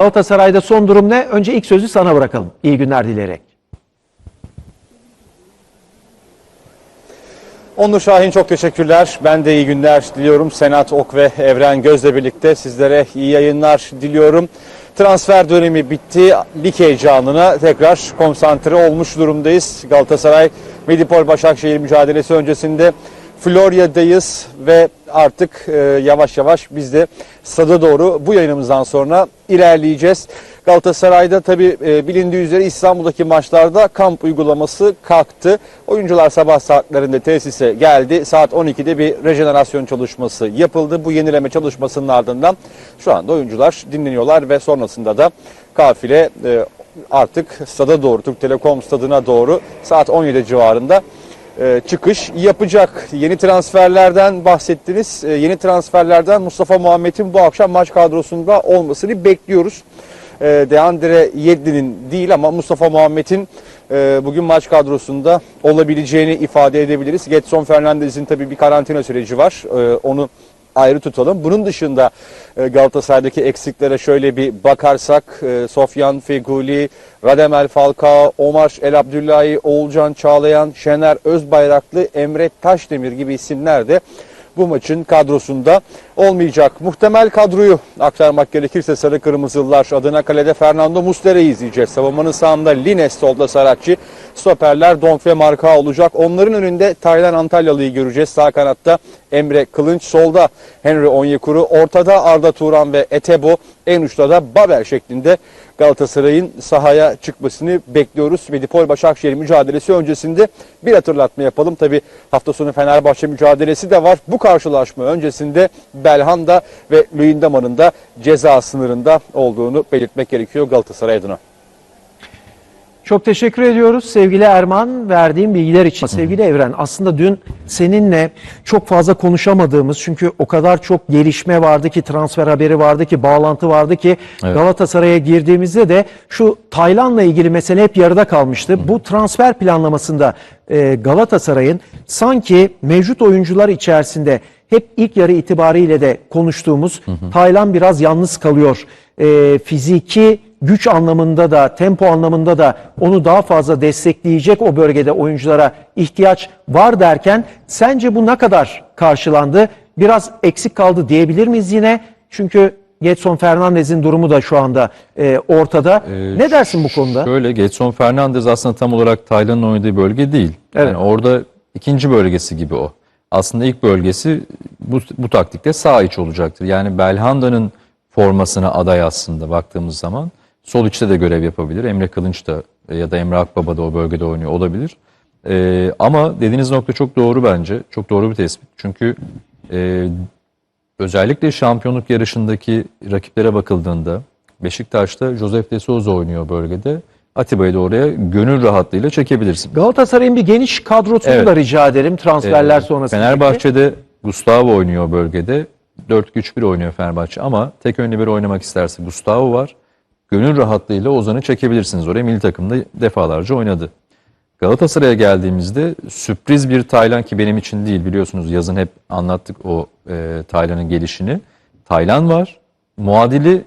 Galatasaray'da son durum ne? Önce ilk sözü sana bırakalım. İyi günler dileyerek. Onur Şahin çok teşekkürler. Ben de iyi günler diliyorum. Senat Ok ve Evren Göz'le birlikte sizlere iyi yayınlar diliyorum. Transfer dönemi bitti. Lig heyecanına tekrar konsantre olmuş durumdayız. Galatasaray Medipol Başakşehir mücadelesi öncesinde Florya'dayız ve artık e, yavaş yavaş biz de stada doğru bu yayınımızdan sonra ilerleyeceğiz. Galatasaray'da tabi bilindiği üzere İstanbul'daki maçlarda kamp uygulaması kalktı. Oyuncular sabah saatlerinde tesise geldi. Saat 12'de bir rejenerasyon çalışması yapıldı. Bu yenileme çalışmasının ardından şu anda oyuncular dinleniyorlar ve sonrasında da kafile e, artık stada doğru, Türk Telekom stadına doğru saat 17 civarında e, çıkış yapacak. Yeni transferlerden bahsettiniz. E, Yeni transferlerden Mustafa Muhammed'in bu akşam maç kadrosunda olmasını bekliyoruz. E, Deandre Yedlin'in değil ama Mustafa Muhammed'in e, bugün maç kadrosunda olabileceğini ifade edebiliriz. Getson Fernandez'in tabii bir karantina süreci var. Onu ayrı tutalım. Bunun dışında e, Galatasaray'daki eksiklere şöyle bir bakarsak e, Sofyan Feguli, Radamel Falcao, Omar El Abdullahi, Oğulcan Çağlayan, Şener Özbayraklı, Emre Taşdemir gibi isimler de bu maçın kadrosunda olmayacak. Muhtemel kadroyu aktarmak gerekirse Sarı Kırmızılılar adına kalede Fernando Muslera'yı izleyeceğiz. Savunmanın sağında Lines, solda Saratçı, stoperler Donk Marka olacak. Onların önünde Taylan Antalyalı'yı göreceğiz. Sağ kanatta Emre Kılınç, solda Henry Onyekuru, ortada Arda Turan ve Etebo, en uçta da Babel şeklinde Galatasaray'ın sahaya çıkmasını bekliyoruz. Medipol Başakşehir mücadelesi öncesinde bir hatırlatma yapalım. Tabi hafta sonu Fenerbahçe mücadelesi de var. Bu karşılaşma öncesinde Belhanda ve Luyendama'nın da ceza sınırında olduğunu belirtmek gerekiyor Galatasaray adına. Çok teşekkür ediyoruz sevgili Erman verdiğin bilgiler için. Sevgili Evren aslında dün seninle çok fazla konuşamadığımız çünkü o kadar çok gelişme vardı ki transfer haberi vardı ki bağlantı vardı ki Evet. Galatasaray'a girdiğimizde de şu Taylan'la ilgili mesele hep yarıda kalmıştı. Bu transfer planlamasında e, Galatasaray'ın sanki mevcut oyuncular içerisinde hep ilk yarı itibariyle de konuştuğumuz Taylan biraz yalnız kalıyor. E, fiziki güç anlamında da tempo anlamında da onu daha fazla destekleyecek o bölgede oyunculara ihtiyaç var derken sence bu ne kadar karşılandı? Biraz eksik kaldı diyebilir miyiz yine? Çünkü Getson Fernandez'in durumu da şu anda e, ortada. ne dersin bu konuda? Şöyle Getson Fernandez aslında tam olarak Taylan'ın oynadığı bölge değil. Evet. Yani orada ikinci bölgesi gibi o. Aslında ilk bölgesi bu, bu taktikte sağ iç olacaktır. Yani Belhanda'nın formasına aday aslında baktığımız zaman. Sol içte de görev yapabilir. Emre Kılınç da e, ya da Emre Akbaba da o bölgede oynuyor olabilir. Ee, ama dediğiniz nokta çok doğru bence. Çok doğru bir tespit. Çünkü e, özellikle şampiyonluk yarışındaki rakiplere bakıldığında Beşiktaş'ta Josef de Souza oynuyor bölgede. Atiba'yı da oraya gönül rahatlığıyla çekebilirsin. Galatasaray'ın bir geniş kadrosunu Evet. da rica ederim transferler Ee, sonrasında. Fenerbahçe'de Gustavo oynuyor bölgede. 4-2-3-1 oynuyor Fenerbahçe ama tek önlü bir oynamak isterse Gustavo var. Gönül rahatlığıyla Ozan'ı çekebilirsiniz oraya. Milli takımda defalarca oynadı. Galatasaray'a geldiğimizde sürpriz bir Taylan ki benim için değil biliyorsunuz yazın hep anlattık o e, Taylan'ın gelişini. Taylan var. Muadili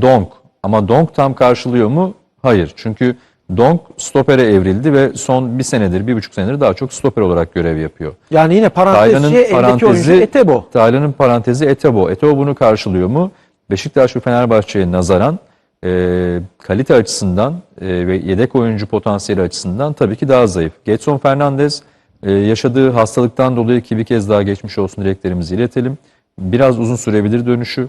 Donk. Ama Donk tam karşılıyor mu? Hayır. Çünkü Donk stopere evrildi ve son bir senedir, bir buçuk senedir daha çok stoper olarak görev yapıyor. Yani yine eldeki oyuncu Etebo. Taylan'ın parantezi Etebo. Etebo bunu karşılıyor mu? Beşiktaş ve Fenerbahçe'ye nazaran e, kalite açısından e, ve yedek oyuncu potansiyeli açısından tabii ki daha zayıf. Getson Fernandez e, yaşadığı hastalıktan dolayı ki bir kez daha geçmiş olsun dileklerimizi iletelim. Biraz uzun sürebilir dönüşü.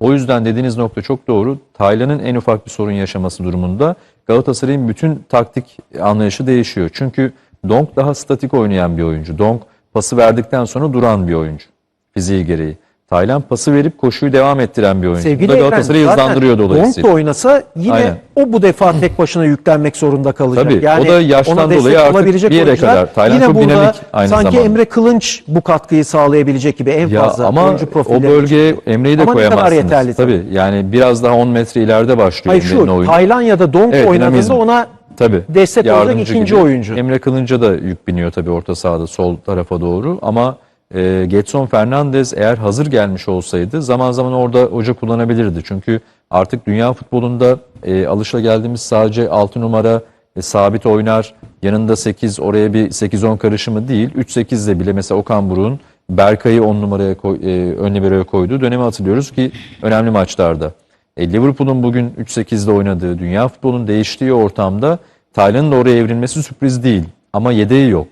O yüzden dediğiniz nokta çok doğru. Taylan'ın en ufak bir sorun yaşaması durumunda Galatasaray'ın bütün taktik anlayışı değişiyor. Çünkü Donk daha statik oynayan bir oyuncu. Donk pası verdikten sonra duran bir oyuncu fiziği gereği. Taylan pası verip koşuyu devam ettiren bir oyuncu. Sevgili Bu da Galatasaray'ı hızlandırıyor dolayısıyla. da oynasa yine Aynen. o bu defa tek başına yüklenmek zorunda kalacak. Tabii, o da yaştan dolayı artık bir yere oyuncular. kadar. Taylan yine çok dinamik aynı sanki zamanda. Emre Kılınç bu katkıyı sağlayabilecek gibi en Ya fazla ama oyuncu o profilleri. bölgeye Emre'yi de Ama koyamazsınız. yeterli tabii. tabii. Yani biraz daha 10 metre ileride başlıyor Hayır Emre'nin oyunu. Taylan ya da Donk Evet, oynadığında ona Tabii. destek olacak ikinci gibi. oyuncu. Emre Kılınç'a da yük biniyor tabii orta sahada sol tarafa doğru ama e, Getson Fernandez eğer hazır gelmiş olsaydı zaman zaman orada hoca kullanabilirdi. Çünkü artık dünya futbolunda e, alışageldiğimiz sadece 6 numara e, sabit oynar. Yanında 8 oraya bir 8-10 karışımı değil. 3-8'de bile mesela Okan Buruk'un Berkay'ı 10 numaraya koy, e, ön liberoya koyduğu dönemi hatırlıyoruz ki önemli maçlarda. E, Liverpool'un bugün 3-8'de oynadığı, dünya futbolunun değiştiği ortamda Taylan'ın da oraya evrilmesi sürpriz değil. Ama yedeği yok.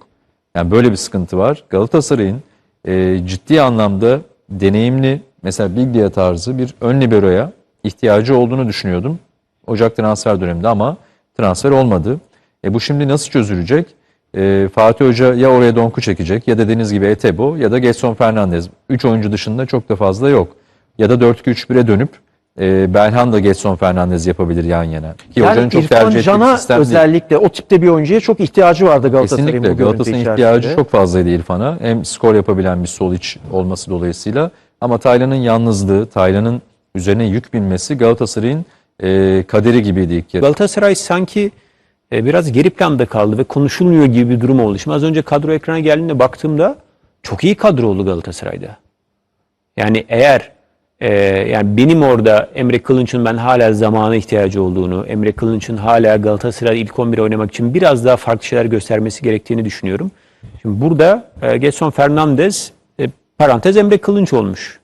Yani böyle bir sıkıntı var. Galatasaray'ın e, ciddi anlamda deneyimli mesela Biglia tarzı bir ön liberoya ihtiyacı olduğunu düşünüyordum. Ocak transfer döneminde ama transfer olmadı. E bu şimdi nasıl çözülecek? E, Fatih Hoca ya oraya Donku çekecek ya dediğiniz gibi Etebo ya da Getson Fernandez. 3 oyuncu dışında çok da fazla yok. Ya da 4-2-3-1'e dönüp e, Belhan da Getson Fernandez yapabilir yan yana. Ki Yani hocanın çok İrfan tercih ettiği Can'a sistem değil. özellikle o tipte bir oyuncuya çok ihtiyacı vardı Galatasaray'ın Kesinlikle bu Galatasaray'ın ihtiyacı çok fazlaydı İrfan'a. Hem skor yapabilen bir sol iç olması dolayısıyla ama Taylan'ın yalnızlığı, Taylan'ın üzerine yük binmesi Galatasaray'ın e, kaderi gibiydi ilk yarı. Galatasaray sanki e, biraz geri planda kaldı ve konuşulmuyor gibi bir durum oldu. Şimdi az önce kadro ekrana geldiğinde baktığımda çok iyi kadro oldu Galatasaray'da. Yani eğer e, yani benim orada Emre Kılınç'ın ben hala zamana ihtiyacı olduğunu, Emre Kılınç'ın hala Galatasaray ilk 11 oynamak için biraz daha farklı şeyler göstermesi gerektiğini düşünüyorum. Şimdi burada e, Getson Fernandez e, parantez Emre Kılınç olmuş.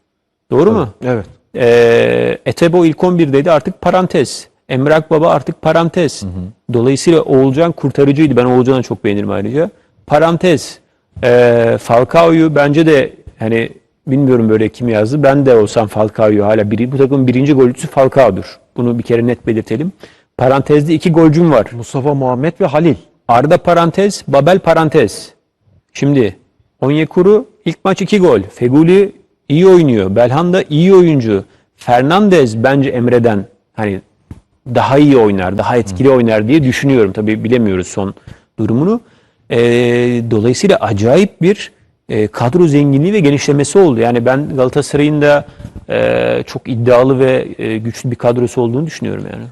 Doğru mu? Evet. Ee, Etebo ilk 11'deydi artık parantez. Emrak Baba artık parantez. Dolayısıyla Oğulcan kurtarıcıydı. Ben Oğulcan'ı çok beğenirim ayrıca. Parantez. Ee, Falcao'yu bence de hani bilmiyorum böyle kim yazdı. Ben de olsam Falcao'yu hala biri, bu takımın birinci golcüsü Falcao'dur. Bunu bir kere net belirtelim. Parantezde iki golcüm var. Mustafa Muhammed ve Halil. Arda parantez, Babel parantez. Şimdi Onyekuru ilk maç 2 gol. Feguli iyi oynuyor. Belhanda iyi oyuncu. Fernandez bence Emre'den hani daha iyi oynar, daha etkili oynar diye düşünüyorum. Tabii bilemiyoruz son durumunu. Ee, dolayısıyla acayip bir e, kadro zenginliği ve genişlemesi oldu. Yani ben Galatasaray'ın da e, çok iddialı ve e, güçlü bir kadrosu olduğunu düşünüyorum yani.